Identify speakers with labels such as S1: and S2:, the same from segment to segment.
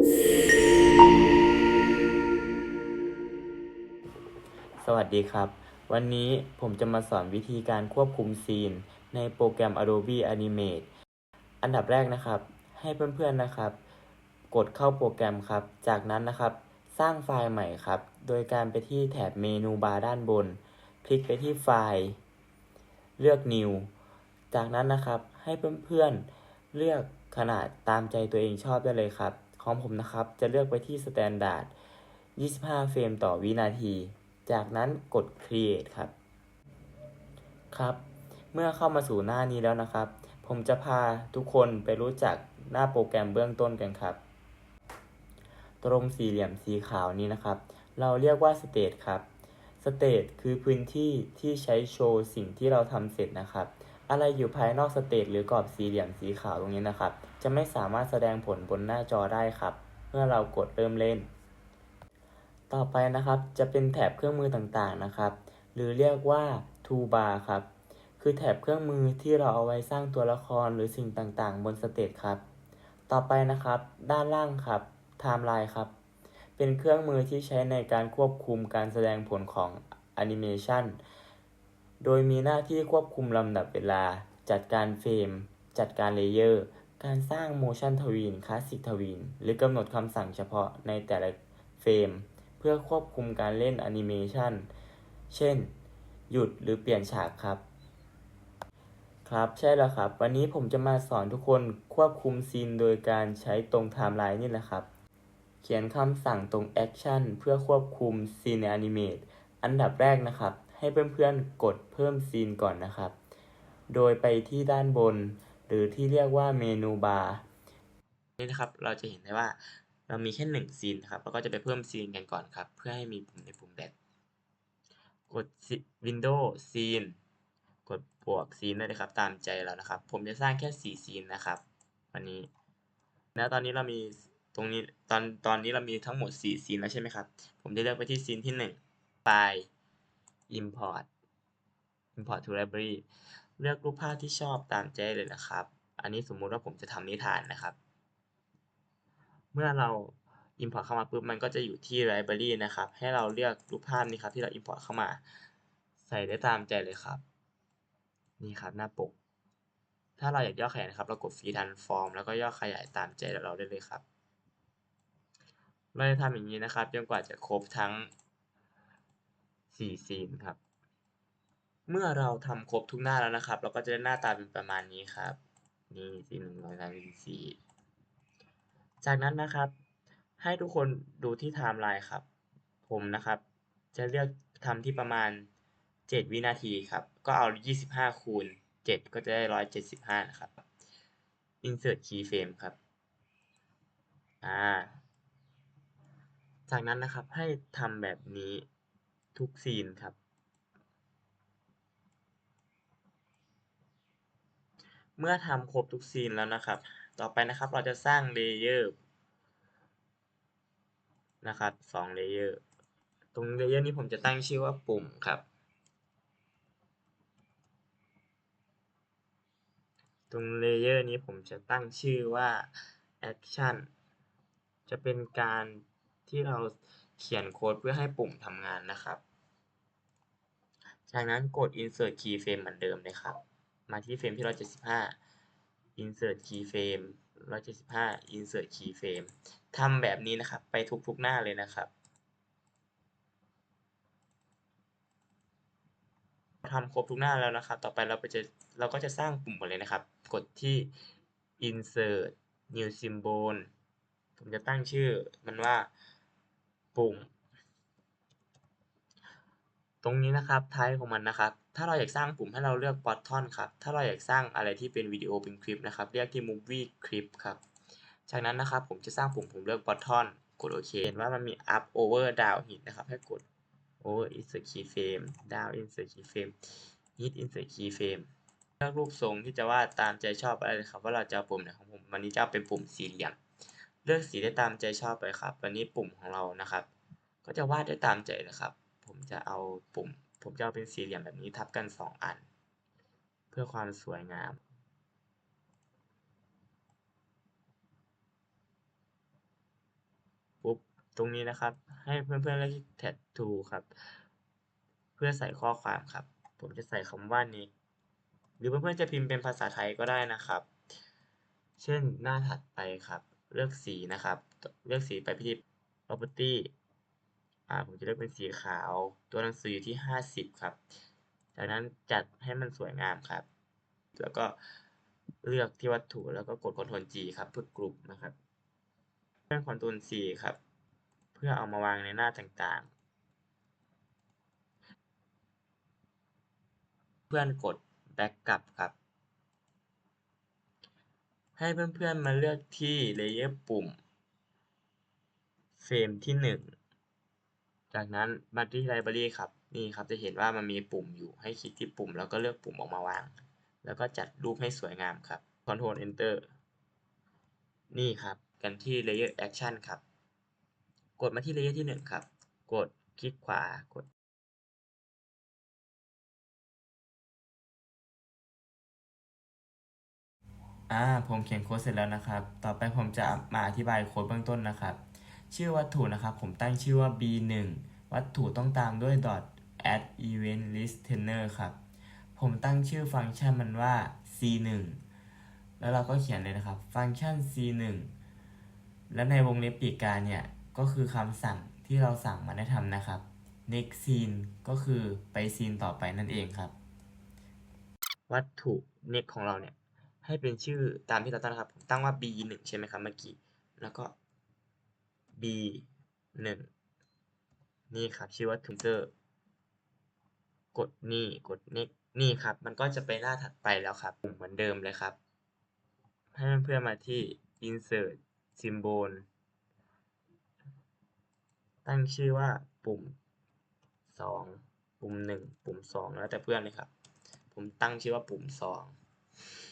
S1: สวัสดีครับ วันนี้ผมจะมาสอนวิธีการควบคุมซีน ในโปรแกรม Adobe Animate อันดับแรกนะครับ ให้เพื่อนๆนะครับ กดเข้าโปรแกรมครับ จากนั้นนะครับ สร้างไฟล์ใหม่ครับ โดยการไปที่แถบเมนูบาร์ด้านบน คลิกไปที่ไฟล์ เลือก New จากนั้นนะครับ ให้เพื่อนๆเลือกขนาดตามใจตัวเองชอบได้เลยครับ ของผมนะครับ จะเลือกไปที่ Standard 25 เฟรมต่อวินาที จากนั้นกด create ครับ ครับ เมื่อเข้ามาสู่หน้านี้แล้วนะครับ ผมจะพาทุกคนไปรู้จักหน้าโปรแกรมเบื้องต้นกันครับ ตรงสี่เหลี่ยมสีขาวนี้นะครับ เราเรียกว่า state ครับ state คือพื้นที่ที่ใช้โชว์สิ่งที่เราทำเสร็จนะครับ อะไรอยู่ภายนอก state หรือกรอบสี่เหลี่ยมสีขาวตรงนี้นะครับ จะไม่สามารถแสดงผลบนหน้าจอได้ครับ เมื่อเรากดเริ่มเล่น ต่อไปนะครับจะเป็นแถบเครื่องมือต่างๆนะครับ หรือเรียกว่า toolbar ครับ คือแถบเครื่องมือที่เราเอาไว้สร้างตัวละครหรือสิ่งต่างๆ บนสเตจครับ ต่อไปนะครับด้านล่างครับ timeline ครับ เป็นเครื่องมือที่ใช้ในการควบคุมการแสดงผลของแอนิเมชัน โดยมีหน้าที่ควบคุมลำดับเวลา จัดการเฟรม จัดการเลเยอร์ การสร้าง motion ทวีนคลาสสิกทวีนหรือกำหนดคำสั่งเฉพาะในแต่ละเฟรม เพื่อควบคุมการเล่นแอนิเมชันเช่น หยุดหรือเปลี่ยนฉากครับ ครับใช่แล้วครับ วันนี้ผมจะมาสอนทุกคนควบคุมซีนโดยการใช้ตรงไทม์ไลน์นี่แหละครับ เขียนคำสั่งตรงแอคชั่นเพื่อควบคุมซีนในอนิเมตอันดับแรกนะครับ ให้เพื่อนๆกดเพิ่มซีนก่อนนะครับ โดยไปที่ด้านบน หรือที่เรียกว่าเมนูบาร์นี่นะครับเราจะเห็นได้ว่าเรามีแค่หนึ่งซีนนะครับเราก็จะไปเพิ่มซีนกันก่อนครับ เพื่อให้มีปุ่มในปุ่มแดกกด Windows ซีนกดบวกซีนได้เลยครับ ตามใจเรานะครับ ผมจะสร้างแค่สี่ซีนนะครับ วันนี้ แล้วตอนนี้เรามีตรงนี้ตอนตอนนี้เรามีทั้งหมดสี่ซีนแล้วใช่ไหมครับ ผมจะเลือกไปที่ซีนที่หนึ่งไฟล์ import import to library เลือกรูปภาพที่ชอบตามใจเลยนะครับ อันนี้สมมุติว่าผมจะทำนิทานนะครับ เมื่อเรา import เข้ามาปุ๊บมันก็จะอยู่ที่ library นะครับ ให้เราเลือกรูปภาพนี้ครับที่เรา import เข้ามา ใส่ได้ตามใจเลยครับ นี่ครับหน้าปก ถ้าเราอยากย่อขยายนะครับ เรากด free transform แล้วก็ย่อขยายตามใจเราได้เลยครับ เราจะทำอย่างนี้นะครับจนกว่าจะครบทั้ง 4 ซีนครับ เมื่อเราทำครบทุกหน้าแล้วนะครับ เราก็จะได้หน้าตาเป็นประมาณนี้ครับ นี่ซีนหนึ่งร้อยสามสิบสี่จากนั้นนะครับ ให้ทุกคนดูที่ไทม์ไลน์ครับ ผมนะครับ จะเลือกทำที่ประมาณ 7 วินาทีครับ ก็เอา 25 คูณ 7 ก็จะได้ 175 นะครับ insert keyframe ครับ อ่า จากนั้นนะครับให้ทำแบบนี้ ทุกซีนครับ เมื่อทำครบทุกซีนแล้วนะครับ ต่อไปนะครับเราจะสร้างเลเยอร์นะครับสองเลเยอร์ตรงเลเยอร์นี้ผมจะตั้งชื่อว่าปุ่มครับ ตรงเลเยอร์นี้ผมจะตั้งชื่อว่า action จะเป็นการที่เราเขียนโค้ดเพื่อให้ปุ่มทำงานนะครับ จากนั้นกด insert keyframe เหมือนเดิมเลยครับ มาที่เฟรมที่ 175 insert keyframe 175 insert keyframe ทำแบบนี้นะครับ ไปทุกๆหน้าเลยนะครับทำครบทุกหน้าแล้วนะครับ ต่อไปเราไปจะเราก็จะสร้างปุ่มก่อนเลยนะครับ กดที่ insert new symbol ผมจะตั้งชื่อมันว่าปุ่ม ตรงนี้นะครับท้ายของมันนะครับ ถ้าเราอยากสร้างปุ่มให้เราเลือก button ครับ ถ้าเราอยากสร้างอะไรที่เป็นวิดีโอเป็นคลิปนะครับ เรียกที่ movie clip ครับ จากนั้นนะครับผมจะสร้างปุ่มผมเลือก button กดโอเค เห็นว่ามันมี up over down hit นะครับ ให้กด over insert keyframe down insert keyframe hit insert keyframe เลือกรูปทรงที่จะวาดตามใจชอบอะไรเลยครับ ว่าเราจะเอาปุ่มไหนของผม วันนี้จะเอาเป็นปุ่มสี่เหลี่ยม เลือกสีได้ตามใจชอบไปครับ วันนี้ปุ่มของเรานะครับ ก็จะวาดได้ตามใจนะครับ จะเอาปุ่ม ผมจะเอาเป็นสี่เหลี่ยมแบบนี้ทับกันสองอัน เพื่อความสวยงาม ปุ๊บ ตรงนี้นะครับ ให้เพื่อนๆเลือกที่ t a t t o ครับ เพื่อใส่ข้อความครับ ผมจะใส่คำว่า Nick หรือเพื่อนๆจะพิมพ์เป็นภาษาไทยก็ได้นะครับ เช่นหน้าถัดไปครับ เลือกสีนะครับ เลือกสีไปที่ Property ผมจะเลือกเป็นสีขาว ตัวหนังสืออยู่ที่ 50 ครับ จากนั้นจัดให้มันสวยงามครับ แล้วก็เลือกที่วัตถุแล้วก็กด Ctrl G ครับเพื่อกรุ๊ปนะครับเลื่อน Ctrl C ครับ เพื่อเอามาวางในหน้าต่างๆ เพื่อนกด Back กลับครับ ให้เพื่อนๆมาเลือกที่ Layer ปุ่มเฟรมที่ 1 จากนั้นมาที่ Library ครับนี่ครับจะเห็นว่ามันมีปุ่มอยู่ให้คลิกที่ปุ่ม แล้วก็เลือกปุ่มออกมาวาง แล้วก็จัดรูปให้สวยงามครับ Ctrl Enter นี่ครับ กันที่ Layer Action ครับ กดมาที่ Layer ที่ 1 ครับ กดคลิกขวากด อ่า ผมเขียนโค้ดเสร็จแล้วนะครับ ต่อไปผมจะมาอธิบายโค้ดเบื้องต้นนะครับ ชื่อวัตถุนะครับ ผมตั้งชื่อว่า b1 วัตถุต้องตามด้วย dot add event listener ครับ ผมตั้งชื่อฟังก์ชันมันว่า c1 แล้วเราก็เขียนเลยนะครับ ฟังก์ชัน c1 แล้วในวงเล็บปีกกาเนี่ย ก็คือคำสั่งที่เราสั่งมันให้ทำนะครับ next scene ก็คือไปซีนต่อไปนั่นเองครับ วัตถุ next ของเราเนี่ย ให้เป็นชื่อตามที่เราตั้งนะครับ ผมตั้งว่า b1 ใช่ไหมครับเมื่อกี้ แล้วก็ b1 นี่ครับชื่อว่า tutor กดนี่กด next นี่ครับ มันก็จะไปหน้าถัดไปแล้วครับ เหมือนเดิมเลยครับ ให้เพื่อนมาที่ insert symbol ตั้งชื่อว่าปุ่ม 2 ปุ่ม 1 ปุ่ม 2 แล้วแต่เพื่อนเลยครับ ผมตั้งชื่อว่าปุ่ม 2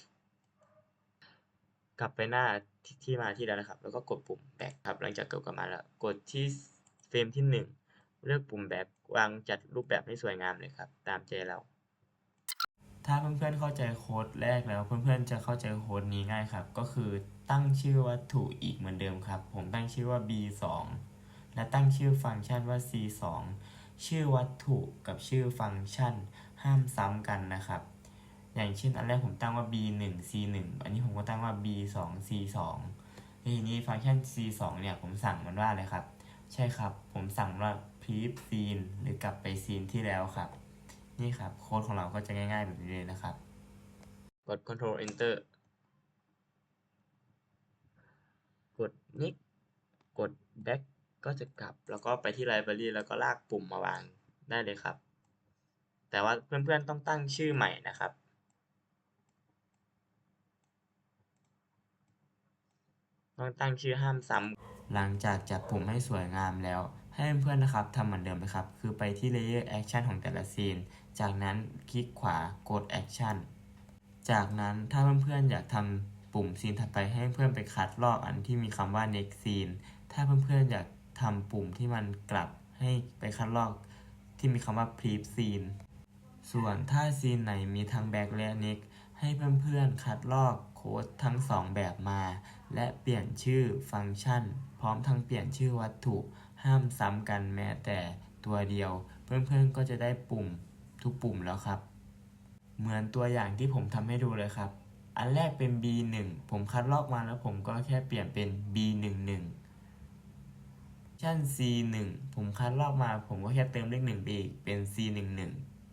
S1: กลับไปหน้าที่ที่มาที่แล้วนะครับ แล้วก็กดปุ่ม back ครับ หลังจากกดกลับมาแล้ว กดที่เฟรมที่ 1 เลือกปุ่ม back วางจัดรูปแบบให้สวยงามเลยครับ ตามใจเรา ถ้าเพื่อนๆเข้าใจโค้ดแรกแล้วเพื่อนๆจะเข้าใจโค้ดนี้ง่ายครับ ก็คือตั้งชื่อวัตถุอีกเหมือนเดิมครับ ผมตั้งชื่อว่า b2 และตั้งชื่อฟังก์ชันว่า c2 ชื่อวัตถุกับชื่อฟังก์ชันห้ามซ้ำกันนะครับ อย่างเช่นอันแรกผมตั้งว่า b1 c1 อันนี้ผมก็ตั้งว่า b2 c2 ทีนี้ฟังก์ชัน c2 เนี่ยผมสั่งมันว่าอะไรครับ ใช่ครับ ผมสั่งว่า prev scene หรือกลับไปซีนที่แล้วครับ นี่ครับ โค้ดของเราก็จะง่ายๆแบบนี้เลยนะครับ กด control Enter กด next กด back ก็จะกลับ แล้วก็ไปที่ library แล้วก็ลากปุ่มมาวางได้เลยครับ แต่ว่าเพื่อนๆต้องตั้งชื่อใหม่นะครับ ต้องตั้งชื่อห้ามซ้ำหลังจากจัดปุ่มให้สวยงามแล้ว ให้เพื่อนๆนะครับทำเหมือนเดิมเลยครับ คือไปที่ layer action ของแต่ละซีน จากนั้นคลิกขวากด action จากนั้นถ้าเพื่อนๆอยากทำปุ่มซีนถัดไปให้เพื่อนไปคัดลอกอันที่มีคำว่า next scene ถ้าเพื่อนๆอยากทำปุ่มที่มันกลับให้ไปคัดลอกที่มีคำว่า prev scene ส่วนถ้าซีนไหนมีทั้ง back และ next ให้เพื่อนๆคัดลอกโค้ดทั้งสองแบบมา และเปลี่ยนชื่อฟังก์ชัน พร้อมทั้งเปลี่ยนชื่อวัตถุห้ามซ้ำกันแม้แต่ตัวเดียว เพื่อนๆก็จะได้ปุ่มทุกปุ่มแล้วครับ เหมือนตัวอย่างที่ผมทำให้ดูเลยครับ อันแรกเป็น B1 ผมคัดลอกมาแล้วผมก็แค่เปลี่ยนเป็น B11 ชั้น C1 ผมคัดลอกมาผมก็แค่เติมเลข1ไปอีกเป็น C11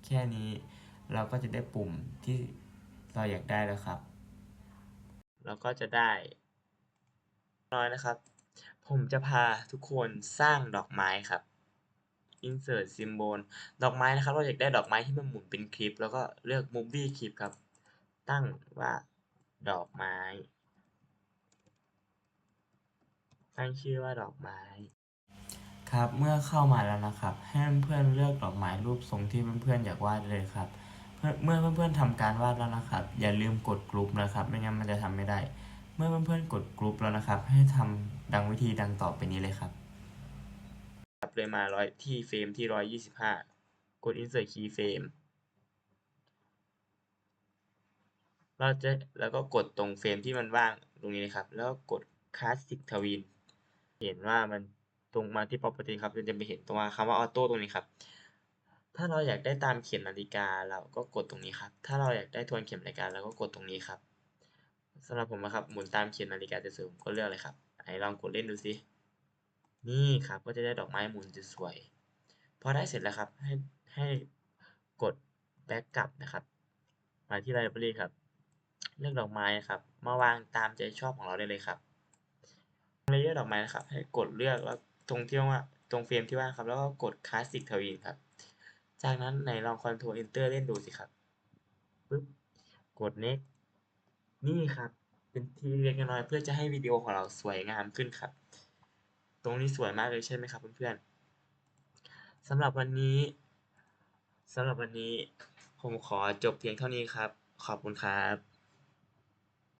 S1: แค่นี้เราก็จะได้ปุ่มที่เราอยากได้แล้วครับ เราก็จะได้ น้อยนะครับ ผมจะพาทุกคนสร้างดอกไม้ครับ insert symbol ดอกไม้นะครับ เราอยากได้ดอกไม้ที่มันหมุนเป็นคลิป แล้วก็เลือก movie คลิปครับ ตั้งว่าดอกไม้ ตั้งชื่อว่าดอกไม้ ครับเมื่อเข้ามาแล้วนะครับ ให้เพื่อนเลือกดอกไม้รูปทรงที่เพื่อนๆอยากวาดเลยครับเพื่อเมื่อเพื่อนๆทำการวาดแล้วนะครับ อย่าลืมกดกรุ๊ปนะครับ ไม่งั้นมันจะทำไม่ได้ เมื่อเพื่อนๆกดกรุ๊ปแล้วนะครับ ให้ทำดังวิธีดังต่อไปนี้เลยครับับเลยมาร้อยที่เฟรมที่ร้อยยี่สิบห้ากด insert key frame เราจะแล้วก็กดตรงเฟรมที่มันว่างตรงนี้นะครับ แล้วกกด classic twin เห็นว่ามันตรงมาที่ property ครับเราจะไปเห็นตรงคำว่า auto ตรงนี้ครับ ถ้าเราอยากได้ตามเข็มนาฬิกาเราก็กดตรงนี้ครับ ถ้าเราอยากได้ทวนเข็มนาฬิกาเราก็กดตรงนี้ครับ สำหรับผมนะครับหมุนตามเข็มนาฬิกาจะสวยผมก็เลือกเลยครับไหนลองกดเล่นดูสินี่ครับก็จะได้ดอกไม้หมุนสวย พอได้เสร็จแล้วครับให้ให้กด back กลับนะครับ มาที่ library ครับ เลือกดอกไม้นะครับ มาวางตามใจชอบของเราได้เลยครับเลเยอร์ดอกไม้นะครับ ให้กดเลือกแล้วตรงที่ว่าตรงเฟรมที่ว่างครับ แล้วก็กด classic twin ครับ จากนั้นไหนลอง control enter เล่นดูสิครับปึ๊บกด next นี่ครับ เป็นทีเล็กน้อยเพื่อจะให้วิดีโอของเราสวยงามขึ้นครับ ตรงนี้สวยมากเลยใช่ไหมครับเพื่อนๆสำหรับวันนี้สำหรับวันนี้ ผมขอจบเพียงเท่านี้ครับ ขอบคุณครับ